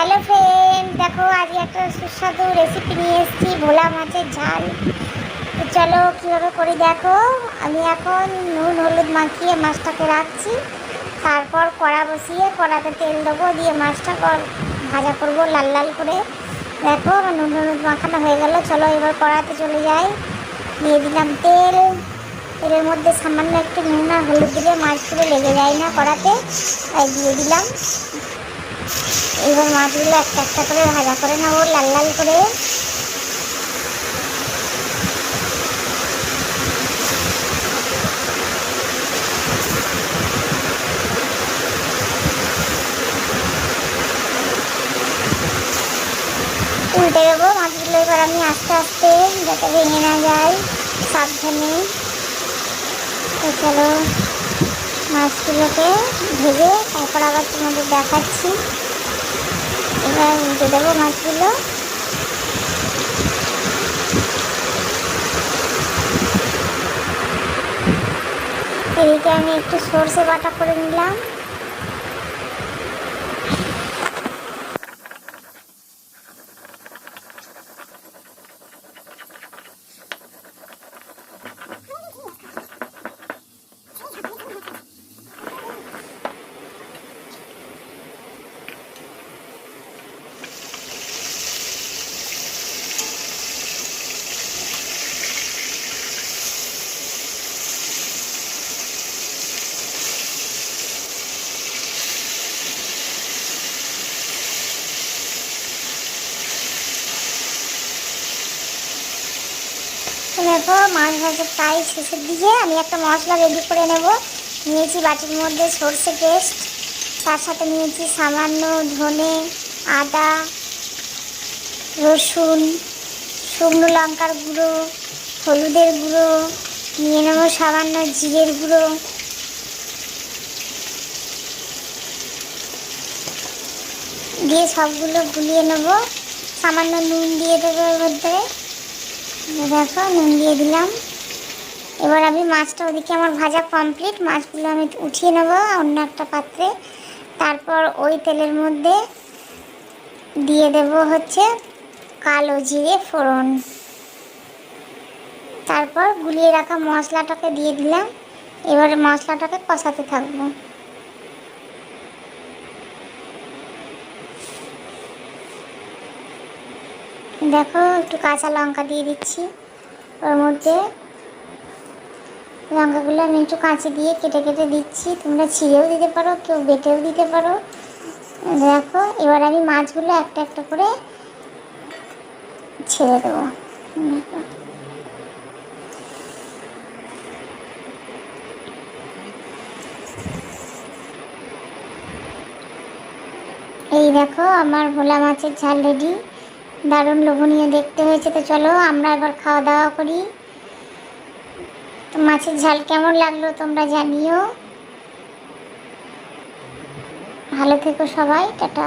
Hello friend দেখো আজকে একটা সুস্বাদু রেসিপি নিয়ে এসেছি, ভোলা মাছের ঝাল। তো চলো কীভাবে করি দেখো। আমি এখন নুন, হলুদ মাখিয়ে মাছটাকে রাখছি। তারপর কড়া বসিয়ে কড়াতে তেল দেবো, দিয়ে মাছটা ভাজা করব লাল লাল করে। দেখো নুন, হলুদ মাখানো হয়ে গেল, চলো এবার কড়াতে চলে যাই। দিয়ে দিলাম তেল। তেলের মধ্যে সামান্য একটু নুন আর হলুদ দিলে মাছগুলো লেগে যায় না কড়াতে, তাই দিয়ে দিলাম। এবার মাছগুলো একটা একটা করে ভাজা করে নেব, লাল লাল করে। উল্টে দেবো মাছগুলো এবার আমি আস্তে আস্তে, যাতে ভেঙে না যায়, সাবধানে। চলো মাছগুলোকে ভেজে, তারপর আবার তোমাদের দেখাচ্ছি। এবার উল্টে দেবো মাছগুলো এদিকে আমি একটু সর্ষে বাটা করে নিলাম। দেখো মাছ ভাজা প্রায় শেষের দিকে। আমি একটা মশলা রেডি করে নেব। নিয়েছি বাটির মধ্যে সর্ষে পেস্ট তার সাথে নিয়েছি সামান্য ধনে, আদা, রসুন, শুকনো লঙ্কার গুঁড়ো, হলুদের গুঁড়ো, নিয়ে নেব সামান্য জিরের গুঁড়ো। দিয়ে সবগুলো গুলিয়ে নেব। সামান্য নুন দিয়ে দেবো এর মধ্যে। দেখো, নুন দিয়ে দিলাম। এবার আমি মাছটা ওদিকে আমার ভাজা কমপ্লিট মাছগুলো আমি উঠিয়ে নেব অন্য একটা পাত্রে। তারপর ওই তেলের মধ্যে দিয়ে দেব হচ্ছে কালো জিরে ফোড়ন। তারপর গুলিয়ে রাখা মশলাটাকে দিয়ে দিলাম। এবারে মশলাটাকে কষাতে থাকব। দেখো, একটু কাঁচা লঙ্কা দিয়ে দিচ্ছি। ওর মধ্যে লঙ্কাগুলো আমি একটু কাঁচি দিয়ে কেটে কেটে দিচ্ছি। তোমরা ছিঁড়েও দিতে পারো, কেউ বেটেও দিতে পারো। দেখো, এবার আমি মাছগুলো একটা একটা করে ছেড়ে দেবো। এই দেখো, আমার ভোলা মাছের ঝাল রেডি দারুণ লোভনীয় দেখতে হয়েছে। তো চলো, আমরা এবার খাওয়া দাওয়া করি। তো মাছের ঝাল কেমন লাগল তোমরা জানিও। ভালো থেকো সবাই, টাটা।